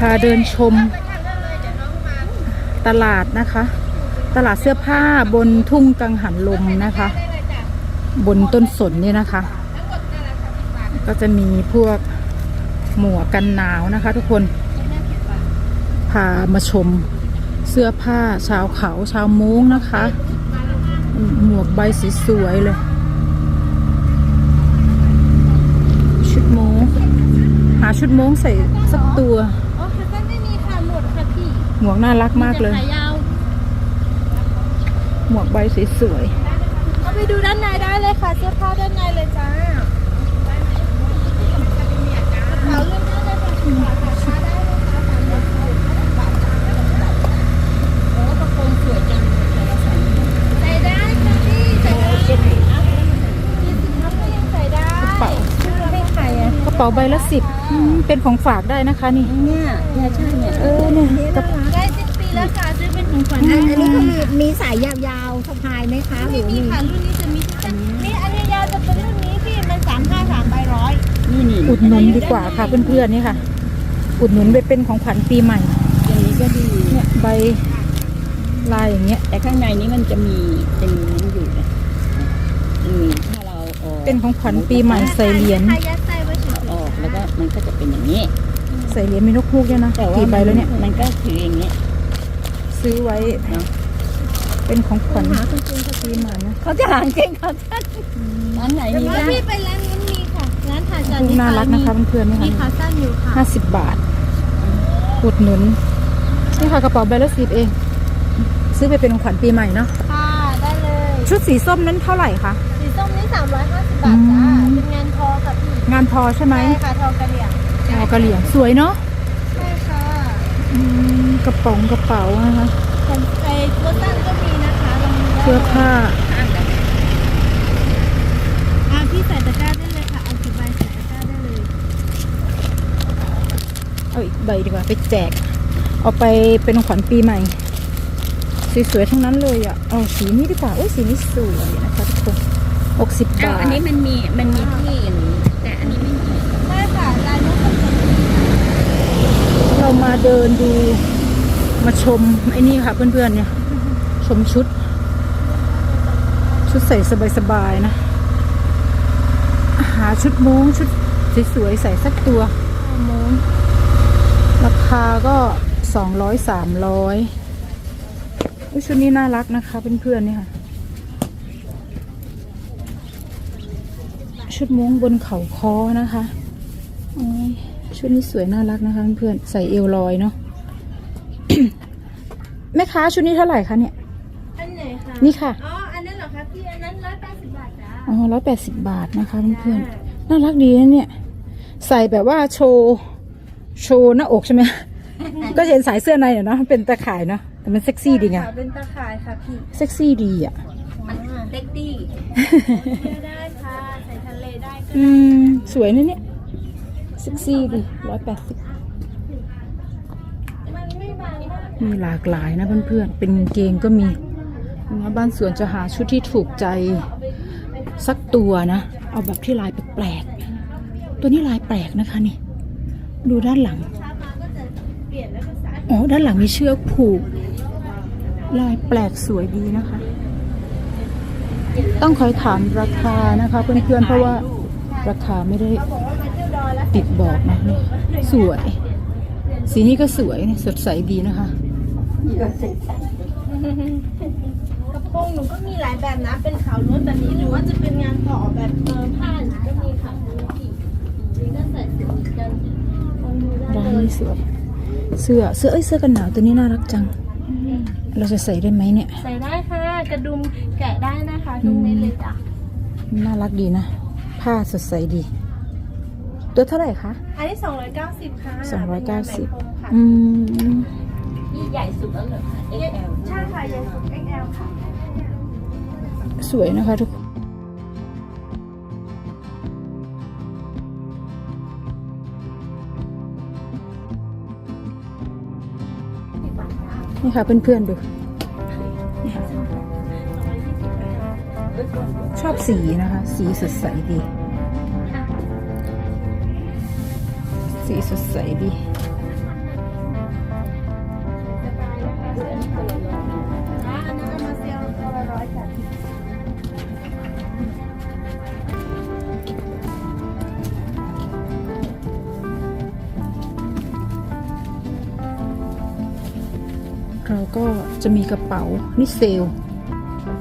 พาเดินชมตลาดนะคะ ตลาดเสื้อผ้าบนทุ่งกังหันลมนะคะ บนต้นสนเนี่ยนะคะ ก็จะมีพวกหมวกกันหนาวนะคะ ทุกคนพามาชมเสื้อผ้าชาวเขาชาวม้งนะคะ หมวกใบสีสวยเลย ชุดโม้งหาชุดโม้งใส่สักตัว หมวกน่ารักมากเลย หมวกใบสวยเอาไปดูด้านในได้เลยค่ะ เสื้อผ้าด้านในเลยจ้าขาวเลือกได้เลยค่ะคุณค่ะผ้าได้จ้าที่ใส่ได้ยี่สิบพับก็ยังใส่ได้กระเป๋า ป๋าใบละสิบเป็นของฝากได้นะคะนี่เนี่ยเนี่ยใช่เนี่ยเออเนี่ยกระได้สิ้นปีแล้วค่ะซื้อเป็นของขวัญอันได้อันนี้ก็มีมีสายยาวๆสะพายไหมคะหไม่รือมีมีค่ะรุ่นนี้จะมีนี่อันยาวๆจะเป็นรุ่นนี้พี่มันสามห้าสามใบร้อยนี่นี่อุดหนุนดีกว่าค่ะเพื่อนๆนี่ค่ะ อุดหนุนไปเป็นของขวัญปีใหม่อย่างนี้ก็ดีเนี่ยใบลายอย่างเงี้ยแต่ข้างในนี้มันจะมีเป็นนั้นอยู่นะอืมถ้าเราออกเป็นของขวัญปีใหม่ใส่เหรียญ มันก็จะเป็นอย่างนี้ ใส่เหรียญมีนกฮูกด้วยนะแต่ว่ากี่ใบแล้วเนี่ย มันก็ถืออย่างนี้ ซื้อไว้เนอะเป็นของขวัญหาคุณจริงค่ะปีใหม่นะเขาจะหางเก่งเขาจะร้านไหนแต่มีว่าบ้างพี่ไปร้านนู้นมีค่ะ ร้านถ่ายจานน่ารักนะคะเพื่อนๆนี่มีขาค่ะสั้นอยู่ค่ะห้าสิบบาทอุดหนุนนี่ค่ะกระเป๋าใบละสิบเอง ซื้อไปเป็นของขวัญปีใหม่เนาะค่ะได้เลย ชุดสีส้มนั้นเท่าไหร่คะ สีส้มนี่สามร้อยห้าสิบบาทอืจ้ามเป็นงานทอกับพี่งานทอใช่ไหมใช่ค่ะทอกระเหลี่ยงเอากระเหลี่ยงสวยเนาะใช่ค่ะอืมกระป๋องกระเป๋านะคะคนไอ้ตัวสั้นก็มีนะคะลองดูได้เสื้อผ้าอะพี่ใส่ตะกร้าได้เลยค่ะเอากี่ใบใส่ตะกร้าได้เลยเอาอีกใบดีกว่าไปแจก เอาไปเป็นของขวัญปีใหม่ สวยๆทั้งนั้นเลยอะเอาสีนี้ดีกว่าโอ้ยสีนี้สวยนะคะทุกคน หกสิบบาท อันนี้มันมีมันมีที่อย่างนี้แต่อันนี้ไม่มีไม่ค่ะลายนู้นเป็นคนนี้ค่ะเรามาเดินดูมาชมไอ้นี่ค่ะเพื่อนๆเนี่ย ชมชุด ชุดใส่สบายๆนะ หาชุดโม้งชุดสวยๆใส่สักตัวโม้งราคาก็สองร้อยสามร้อยชุดนี้น่ารักนะคะเพื่อนๆเนี่ยค่ะ ชุดโม้งบนเขาคอนะคะโอ้ยชุดนี้สวยน่ารักนะคะเพื่อนๆใส่เอวลอยเนาะแม่ค้าชุดนี้เท่าไหร่คะเนี่ยอันไหนคะนี่ค่ะอ๋ออันนั้นเหรอคะพี่อันนั้นร้อยแปดสิบบาทจ้าอ๋อร้อยแปดสิบบาทนะคะเพื่อนๆน่ารักดีนะเนี่ย ใส่แบบว่าโชว์โชว์หน้าอกใช่ไหมก็จะเห็นสายเสื้อในเนาะเป็นตะข่ายเนาะแต่มันเซ็กซี่ดีไงค่ะเป็นตะข่ายค่ะพี่เซ็กซี่ดีอะมันเซ็กซี่เที่ยวได้ อืม สวยนะเนี่ยเซ็กซี่ดีร้อยแปดสิบมีหลากหลายนะเพื่อนๆ เป็นเกงก็มีนะบ้านสวนจะหาชุดที่ถูกใจสักตัวนะ เอาแบบที่ลายแปลกๆ ตัวนี้ลายแปลกนะคะนี่ ดูด้านหลัง อ๋อ ด้านหลังมีเชือกผูก ลายแปลกสวยดีนะคะ ต้องคอยถามราคานะคะเพื่อนๆ เพราะว่า ราคาไม่ได้บอกว่ามาเที่ยวดอยแล้วติดบอกนะนี่สวย สีนี้ก็สวยสดใสดีนะคะกระโปรงหนูก็มีหลายแบบนะ เป็นขาวล้วนแบบนี้หรือว่าจะเป็นงานต่อแบบเติมผ้าหนูก็มีค่ะพี่นี่ก็ใส่สีกันลองดูได้ร้านเลยนี้สวยเสื้อเสื้อเอ้ยเสื้อกันหนาวตัวนี้น่ารักจัง เราจะใส่ได้ไหมเนี่ย ใส่ได้ค่ะ กระดุมแกะได้นะคะทุกเม็ดเลยจ้ะน่ารักดีนะ ผ้าสดใสดี ตัวเท่าไหร่คะ อันนี้ 290 ค่ะสองร้อยเก้าสิบ เป็นงนแบบโคมค่ะอืม นี่ใหญ่สุดแล้วเหรอคะ XL ใช่ค่ะใหญ่สุด XL ค่ะ สวยนะคะทุกคนนี่ค่ะเพื่อนๆดู อบสีนะคะ สีสดใสดี สีสดใสดีเราก็จะมีกระเป๋า นี่เซล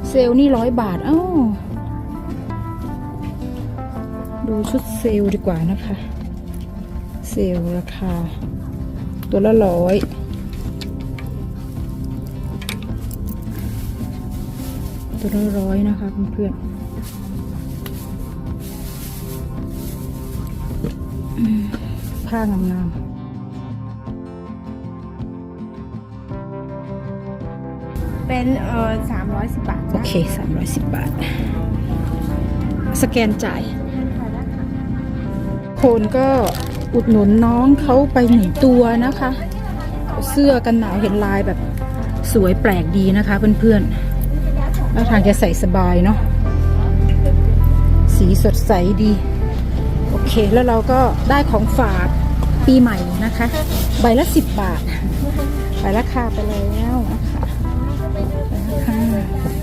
เซลนี่ร้อยบาท อ้าว ดูชุดเซลลดีกว่านะคะ เซลลราคา ตัวละร้อยตัวละร้อยนะคะเพื่อนๆอืมผ้างามๆเป็นเอ่อสามร้อยสิบบาท โอเค310บาท สแกนจ่ายโคนก็อุดหนุนน้องเขาไปหนึ่งตัวนะคะ เสื้อกันหนาวเห็นลายแบบสวยแปลกดีนะคะเพื่อนๆแล้วทางจะใส่สบายเนาะสีสดใสดี โอเคแล้วเราก็ได้ของฝากปีใหม่นะคะ ใบละ10บบาทใบราคาไปแล้วนะคะไปแล้วค่ะ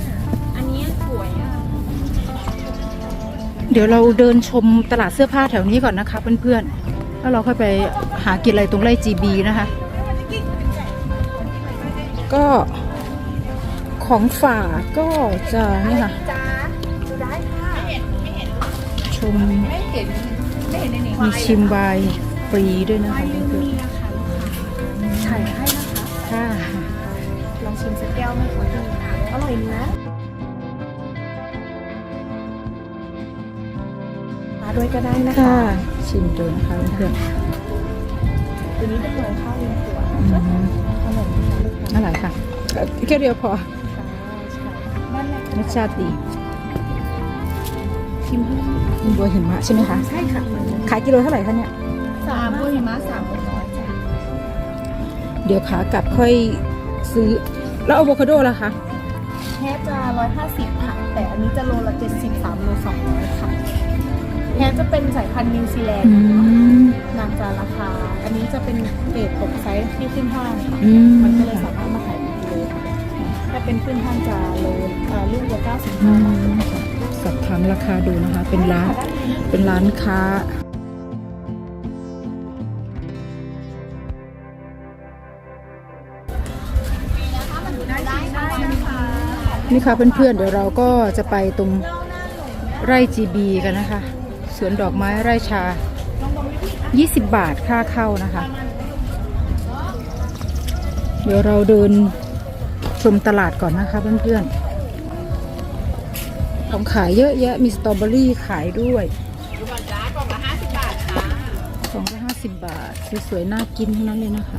ดี๋ยวเราเดินชมตลาดเสื้อผ้าแถวนี้ก่อนนะคะเพื่อนๆ แล้วเราค่อยไปหากินอะไรตรงไร่จีบีนะคะ ก็ของฝากก็จะนี่ค่ะชมมีชิมใบฟรีด้วยนะคะ ด้วยก็ได้นะคะค่ะชิมดูนะคะเพื่อนตัวนี้เป็นเหมือนข้าวเลี้ยงตัวๆอืมอร่อยมากเลยค่ะอร่อยค่ะเอ่อแค่เดียวพอใช่นั่นแหละรสชาติดีชิมให้บัวหิมะใช่ไหมคะใช่ค่ะขายกิโลเท่าไหร่คะเนี่ยสามบัวหิมะสามร้อยจ้ะเดี๋ยวขากลับค่อยซื้อ แล้วอะโวคาโดล่ะคะแฮจะร้อยห้าสิบค่ะแต่อันนี้จะโลละเจ็ดสิบสามโลสองร้อยค่ะ แฮจะเป็นสายพันธุ์นิวซีแลนอืด์มนางจะราคา อันนี้จะเป็นเกรดตกไซส์ที่ขึ้นห้างค่ะอืมมันก็เลยสามารถมาขายเป็นกิโลค่ะถ้าเป็นขึ้นห้างจะโลเอ่อลูกละเก้าสิบอืห้ามสอบถามราคาดูนะคะ เป็นร้านเป็นร้านค้านี่ค่ะเพื่อนๆเดี๋ยวเราก็จะไปตรงไร่จีบีกันนะคะ สวนดอกไม้ไร่ชา 20 บาทค่าเข้านะคะ เดี๋ยวเราเดินชมตลาดก่อนนะคะเพื่อนๆ ของขายเยอะแยะมีสตรอเบอรี่ขายด้วยกล่องละห้าสิบบาทค่ะกล่องละห้าสิบบาท สวยๆ น่ากินทั้งนั้นเลยนะคะ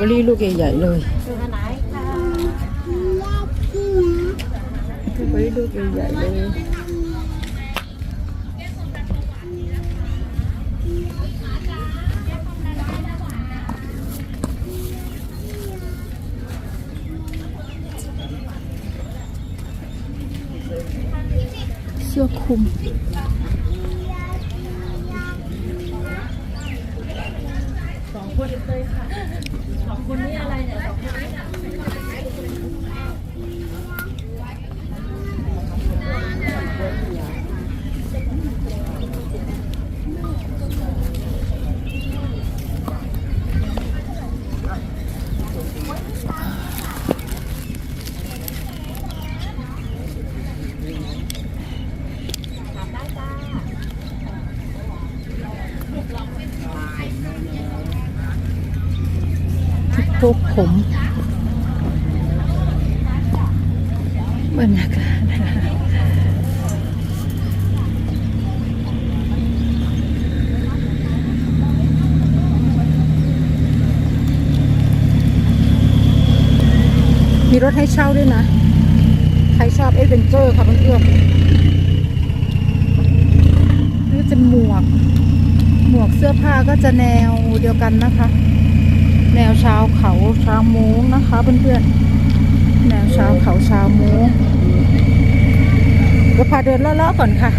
เบอรี่ลูกใหญ่ๆเลยสตรอเบอรี่ลูกใหญ่ๆเลยเสื้อคลุม พวกผมบรรยากาศมีรถให้เช่าด้วยนะ ใครชอบเอเวนเจอร์ค่ะเพื่อนๆนี่จะหมวก หมวกเสื้อผ้าก็จะแนวเดียวกันนะคะ แนวชาวเขาชาวม้งนะคะเพื่อนๆแนวชาวเขาชาวม้งก็พาเดินเลาะๆก่อนค่ะ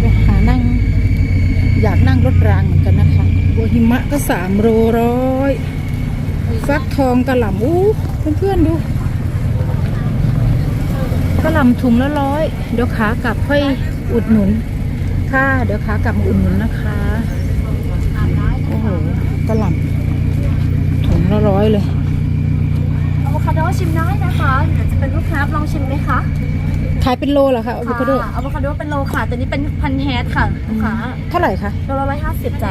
ไปหานั่งอยากนั่งรถรางเหมือนกันนะคะโบหิมะก็สามโลร้อย ฟักทองกระหล่ำอู้เพื่อนๆดู กระหล่ำถุงละร้อยเดี๋ยวขากลับค่อยอุดหนุน ค่ะ เดี๋ยวขากลับมาอุดหนุนนะคะ โอ้โหกระหล่ำถุงละร้อยเลยอะโวคาโดชิมได้นะคะเดี๋ยวจะเป็นลูกค้าลองชิมไหมคะขายเป็นโลเหรอคะอะโวคาโดค่ะอะโวคาโดเป็นโลค่ะแต่นี้เป็นพันแฮทค่ะลูกค้าเท่าไหร่คะโลละร้อยห้าสิบจ้า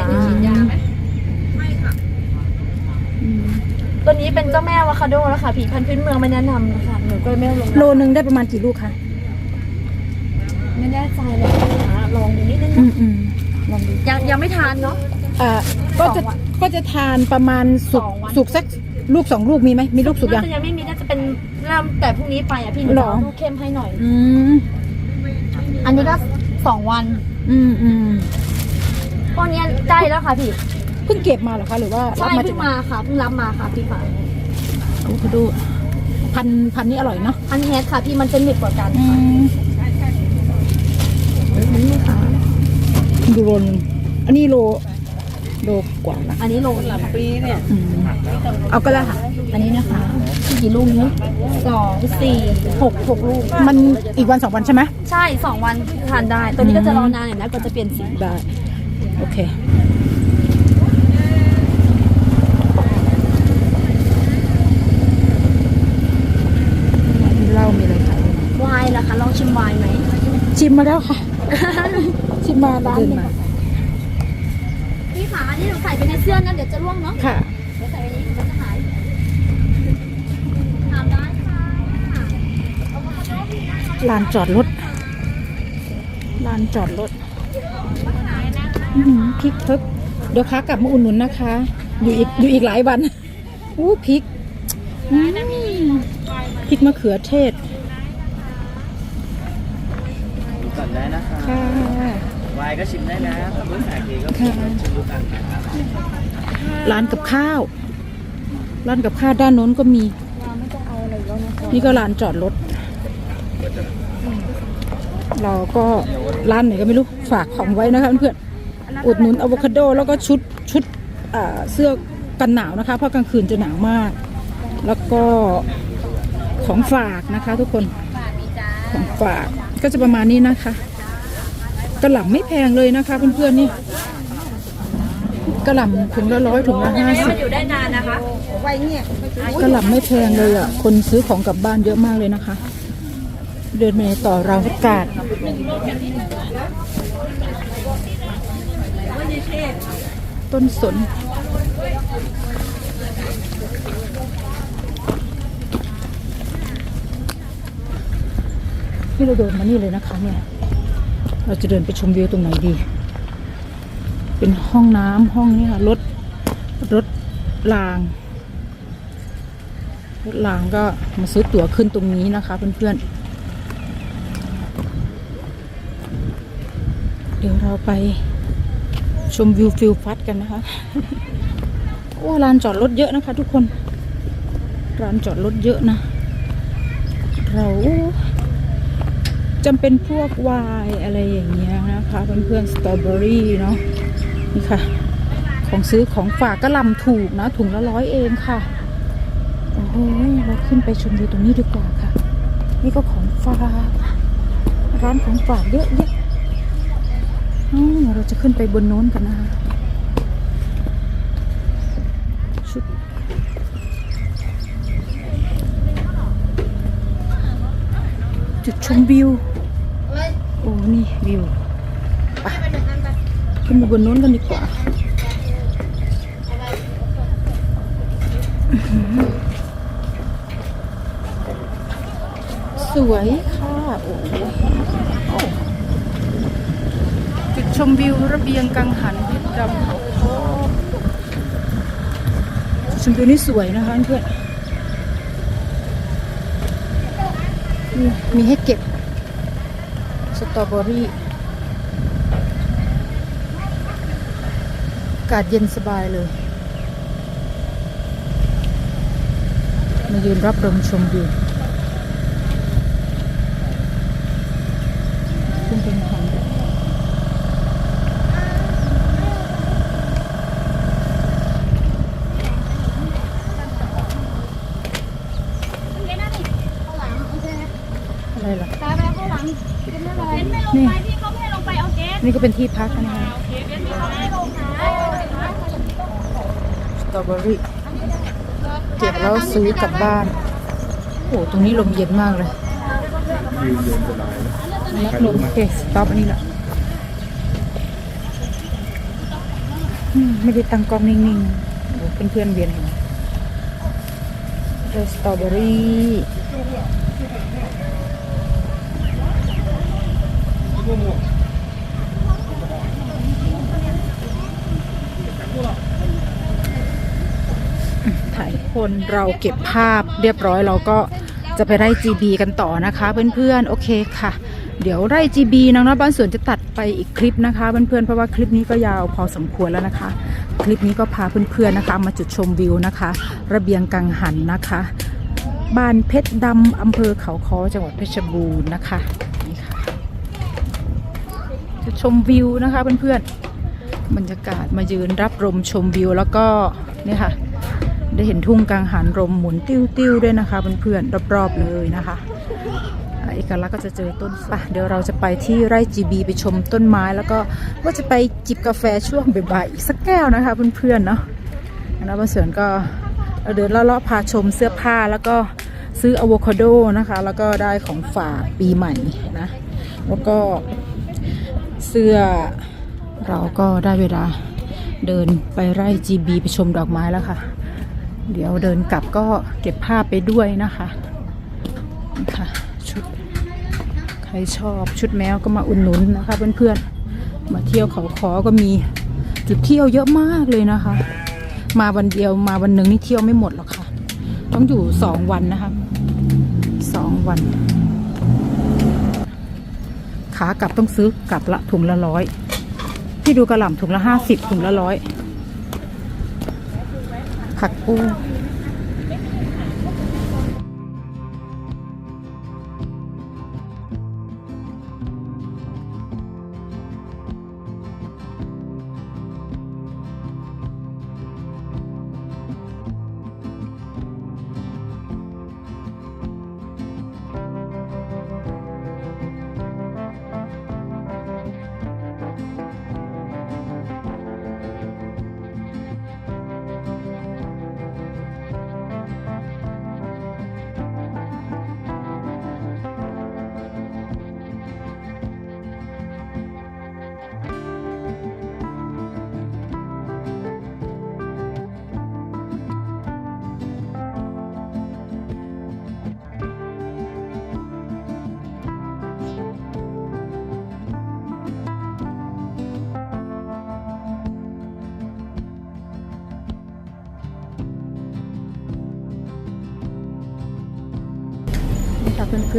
อืม ตัวนี้เป็นเจ้าแม่อะโวคาโดแล้วค่ะผีพันธุ์พื้นเมืองไม่แนะนำนะคะหนูก็เลยไม่เอาลงโลนึงได้ประมาณกี่ลูกคะไม่แน่ใจเลยนะคะลองดูนิดนึงอืนะมอืมลองดูยังยังไม่ทานเนาะ อ่าก็จะสองวันก็จะทานประมาณสุกสองวัน สุกสักลูกสองลูกมีไหมมีลูกสุกยังน่าจะยังไม่มีน่าจะเป็นเริ่มแต่พรุ่งนี้ไปอะพี่หนูหรจะอเอาลูกเข้มให้หน่อย อืมอันนี้ก็สองวันอืมอืมพวกนี้ได้แล้วค่ะพี่เพิ่งเก็บมาเหรอคะหรือว่ารัใช่บมาเพิ่จากงมาค่ะเพิ่งรับมาค่ะพี่ค่ะโอ้ดูพันพันนี้อร่อยเนาะอันเฮดค่ะพี่มันจะหนึบกว่ากันอืมดูโลนึงอันนี้โลโลกว่าละอันนี้โลละปีเนี่ยอืมเอาก็แล้วค่ะ อันนี้นะคะกี่ลูกนี้สองสี่หกหกลูก มันอีกวันสองวันใช่ไหมใช่สองวันทานได้ ตัวนี้ก็จะรอนานหน่อยนะก็จะเปลี่ยนสี ได้โอเค มีเหล้ามีอะไรขายด้วยนะ วายล่ะคะลองชิมวายไหม ชิ มมาแล้วค่ะ ชิมมาร้านหนึงพี่ขาอันนี้หนูใส่ไปในเสื้อนะเดี๋ยวจะร่วงเนาะค่ะ เดี๋ยวใส่ไปนี้มันจะหายทำได้ค่ะเอามาโน้พี่นะลานจอดรถ ลานจอดรถอื้อหือพริกเพิบเดี๋ยวค้ากลับมาอุ่นหนุนนะคะ อยู่อีกอยู่อีกหลายวันอู้พริกอืมพริกมะเขือเทศ วายก็ชิมได้นะถ้าเบอร์สาเกก็ค่ะชิมดูกันนะครับร้านกับข้าว ร้านกับข้าวด้านโน้นก็มีไม่ต้องเอาอะไรแล้วนะคะนี่ก็ลานจอดรถ เราก็ร้านไหนก็ไม่รู้ฝากของไว้นะคะเพื่อนๆอุดหนุนอะโวคาโดแล้วก็ชุดชุดอ่าเสื้อกันหนาวนะคะ เพราะกลางคืนจะหนาวมาก แล้วก็ของฝากนะคะทุกคนของฝากก็จะประมาณนี้นะคะ กระหล่ำไม่แพงเลยนะคะเพื่อนๆนี่กระหล่ำถุงละร้อยถุงละห้าสิบอยู่ได้นานนะคะกระหล่ำไม่แพงเลยอะ คนซื้อของกลับบ้านเยอะมากเลยนะคะ เดินไปในต่อราวอากาศต้นสน นี่เราเดินมานี่เลยนะคะเนี่ย เราจะเดินไปชมวิวตรงไหนดี เป็นห้องน้ำห้องนี้ค่ะรถรถราง รถรางก็มาซื้อตั๋วขึ้นตรงนี้นะคะเพื่อนๆ เดี๋ยวเราไปชมวิวฟิลฟัดกันนะคะ โอ้ลานจอดรถเยอะนะคะทุกคนลานจอดรถเยอะนะ เรา จำเป็นพวกวน์อะไรอย่างเงี้ยนะคะเพื่อนๆสตรอเบอรี่เนาะนี่ค่ะ ของซื้อของฝากก็ลำถูกนะ ถุงละร้อยเองค่ะ โอ้โหเราขึ้นไปชมวิวตรงนี้ดีกว่าค่ะ นี่ก็ของฝากร้านของฝากเยอะแยะอืมเราจะขึ้นไปบนโน้นกันนะคะชุดจุดชมวิว นี่วิวไปขึ้นไปบนโน้นกันดีกว่าสวยค่ะโอ้โหโอ้กังหันพชรดำเขาค้งชมวิวนี่สวยนะคะเพื่อนมีให้เก็บ ตรอเบอรี่อากาศเย็นสบายเลย มายืนรับลมชมวิวขึ้นเป็นทางอะไรล่ะ ตาไปข้างหลังเป็นอะไรไม่ลงไปพี่เขาไม่ให้ลงไปเอาเกสนี่ก็เป็นที่พักนะคะเขาไม่ให้ลงนะสตรอเบอรี่เก็บแล้วซื้อกลับบ้าน โอ้โหตรงนี้ลมเย็นมากเลยนักลมโอเคสต็อปอันนี้แหละอืมไม่ได้ตั้งกล้องนิ่งๆโอ้เพื่อนๆเวียนหัวเจอสตรอเบอรี่ถ่าย คนเราเก็บภาพเรียบร้อยเราก็จะไปไล่ GB กันต่อนะคะ เพื่อนๆ โอเคค่ะ เดี๋ยวไร่ GB นางน้อยบ้านสวนจะตัดไปอีกคลิปนะคะ เพื่อนๆ เพราะว่าคลิปนี้ก็ยาวพอสมควรแล้วนะคะ คลิปนี้ก็พาเพื่อนๆนะคะ มาจุดชมวิวนะคะ ระเบียงกังหันนะคะ บ้านเพชรดำอำเภอเขาค้อจังหวัดเพชรบูรณ์นะคะนี่ค่ะจุดชมวิวนะคะเพื่อนๆบรรยากาศมายืนรับลมชมวิวแล้วก็นี่ค่ะ ได้เห็นทุ่งกังหันลมหมุนติ้วๆด้วยนะคะเพื่อนๆรอบๆเลยนะคะอ่าเอกลักษณ์ก็จะเจอต้นป่ะเดี๋ยวเราจะไปที่ไร่จีบีไปชมต้นไม้แล้วก็ว่าจะไปจิบกาแฟช่วงบ่ายๆอีกสักแก้วนะคะเพื่อนๆเนาะแล้วบางส่วนก็เราเดินเลาะๆพาชมเสื้อผ้าแล้วก็ซื้ออะโวคาโดนะคะ แล้วก็ได้ของฝากปีใหม่นะ แล้วก็เสื้อเราก็ได้เวลาเดินไปไร่ GB ไปชมดอกไม้แล้วค่ะ เดี๋ยวเดินกลับก็เก็บภาพไปด้วยนะคะนี่ค่ะชุดใครชอบชุดแมวก็มาอุ่นหนุนนะคะเพื่อนๆ มาเที่ยวเขาขอก็มีจุดเที่ยวเยอะมากเลยนะคะ มาวันเดียวมาวันหนึ่งนี่เที่ยวไม่หมดหรอกค่ะ ต้องอยู่สองวันนะคะสองวันขากลับต้องซื้อกลับละถุงละร้อยพี่ดูกระหล่ำถุงละห้าสิบถุงละร้อย ผักปู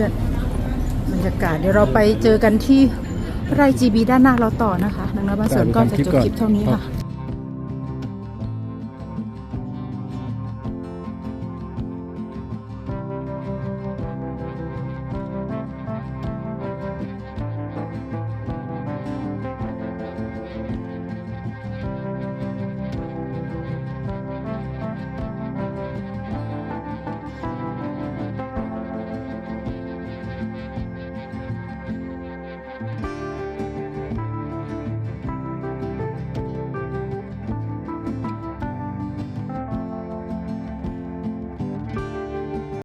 พื่อนๆบรรยากาศเดี๋ยวเราไปเจอกันที่ไร่จีบีด้านหน้าเราต่อนะคะนังนั้นบานสวนก็จะจบคลิปเท่านี้ค่ะ